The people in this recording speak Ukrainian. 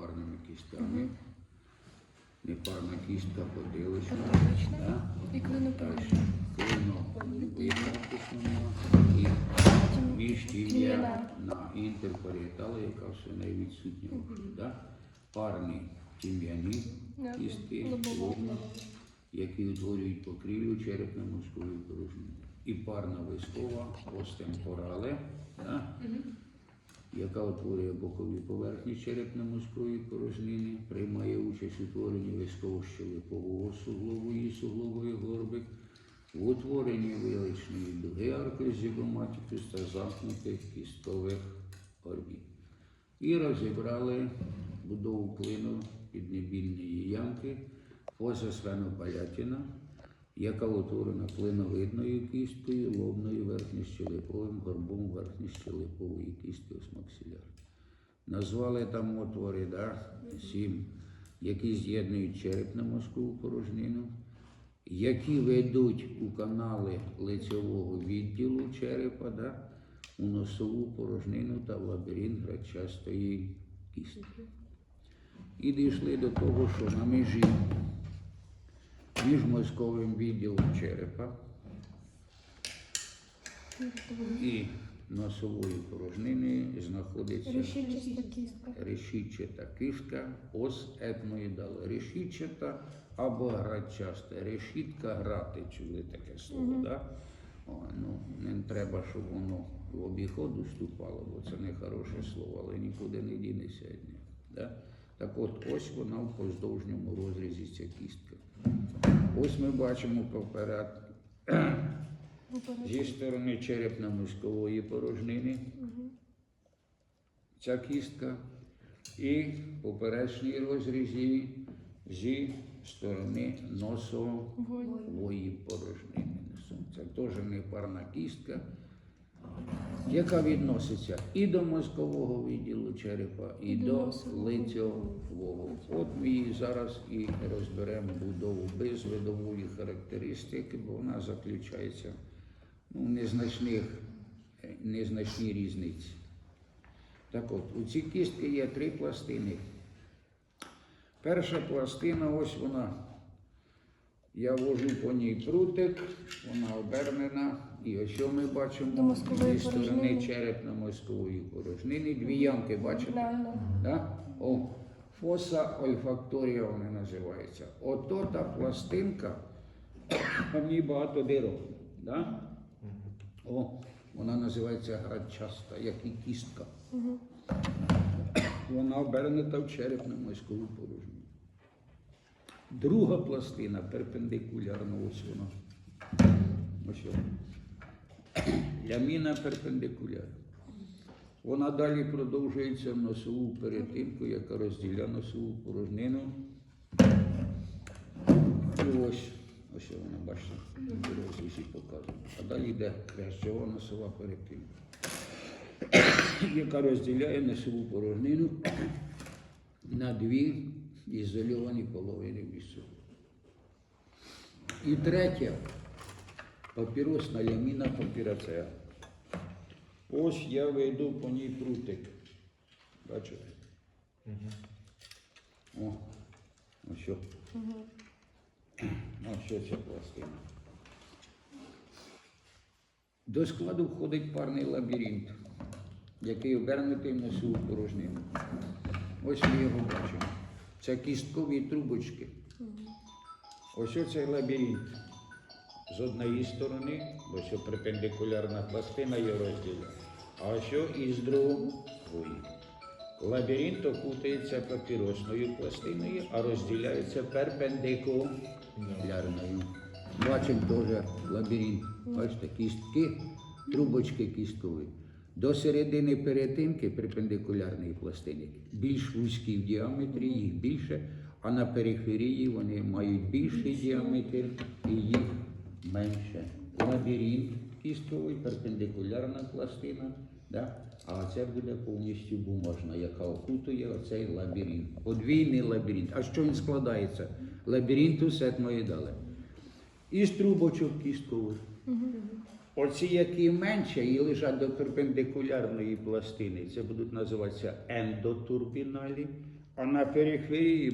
непарними кістками. Непарна кістка. Да? І клину Далі. порожня. Клино виправдисна і на інтерпарієтали, яка в свиней відсутня вже. Да? Парні тім'яні Лобова. лобна, які утворюють покрівлю черепно-мозкової порожнини. І парна вискова остемпорале, да? Яка утворює бокові поверхні черепно-мозкової порожнини, приймає участь у утворенні висково-щелепового суглобу і суглобої горбик, в утворенні виличної дуги аркозігоматикус та замкнутих кісткових орбіт. І розібрали будову клину піднебільної ямки фоза свенопалятіна, яка утворена клиновидною кісткою, лобною верхньощелеповим горбом верхньощелепової кістки осмаксиляр. Назвали там отвори, да, сім, які з'єднують черепно-мозкову порожнину, які ведуть у канали лицевого відділу черепа, да, у носову порожнину та в лабіринт градчастої кістки. І дійшли до того, що на межі між мозковим відділом черепа і носовою порожниною знаходиться решітчата кишка, ос етмоїдала. Решітчата або градчаста. Решітка грати, чули таке слово, да? О, ну, не треба, щоб воно в обіход уступало, бо це не хороше слово, але нікуди не дінеться. Да? Так от, ось вона в поздовжньому розрізі ця кістка. Ось ми бачимо поперед зі сторони черепно-мозкової порожнини. Ця кістка. І поперечній розрізі зі сторони носової порожнини. Це теж не парна кістка, яка відноситься і до мозкового відділу черепа, і, І до лицьового. От ми її зараз і розберемо будову без видової характеристики, бо вона заключається ну, в незначних, незначній різниці. Так от, у цій кістки є три пластини. Перша пластина, ось вона. Я вожу по ній прутик, вона обернена. І ось що ми До бачимо зі сторони порожнини. черепно-мозкової порожнини. Дві ямки бачите? Да, да. Да? О, фоса ольфакторія вона називається. Ото та пластинка, в ній багато дирок. Да? О, вона називається градчаста, як і кістка. Вона обернута в черепно-мозкову порожнину. Друга пластина перпендикулярна, ось вона. Ось вона. Ляміна перпендикулярна. Вона далі продовжується в носову перетинку, яка розділяє носову порожнину. І ось, ось вона, бачите, в розрізі показана. А далі йде хрящова носова перетинка, яка розділяє носову порожнину на дві ізольовані половини між. І третя папіросна ляміна папірацеа. Ось я вийду по ній прутик. Бачите? О, ось що. Ось ця пластина. До складу входить парний лабіринт, який обернутий в носову порожнину. Ось ми його бачимо. Це кісткові трубочки. Ось оцей лабіринт. З однієї сторони, ось що перпендикулярна пластина його розділяє, а що і з другої. Лабіринт окутується папіросною пластиною, а розділяється перпендикулярною. Бачимо теж лабіринт. Бачите, кістки, трубочки кісткові. До середини перетинки перпендикулярної пластини більш вузькі в діаметрі, їх більше, а на периферії вони мають більший діаметр і їх менше. Лабіринт кістковий, перпендикулярна пластина, да? а це буде повністю бумажна, яка окутує оцей лабіринт. Подвійний лабіринт. А що він складається? Лабіринтус етмоїдале. Із трубочок кісткових. Оці, які менше і лежать до перпендикулярної пластини, це будуть називатися ендотурбіналі, А на периферії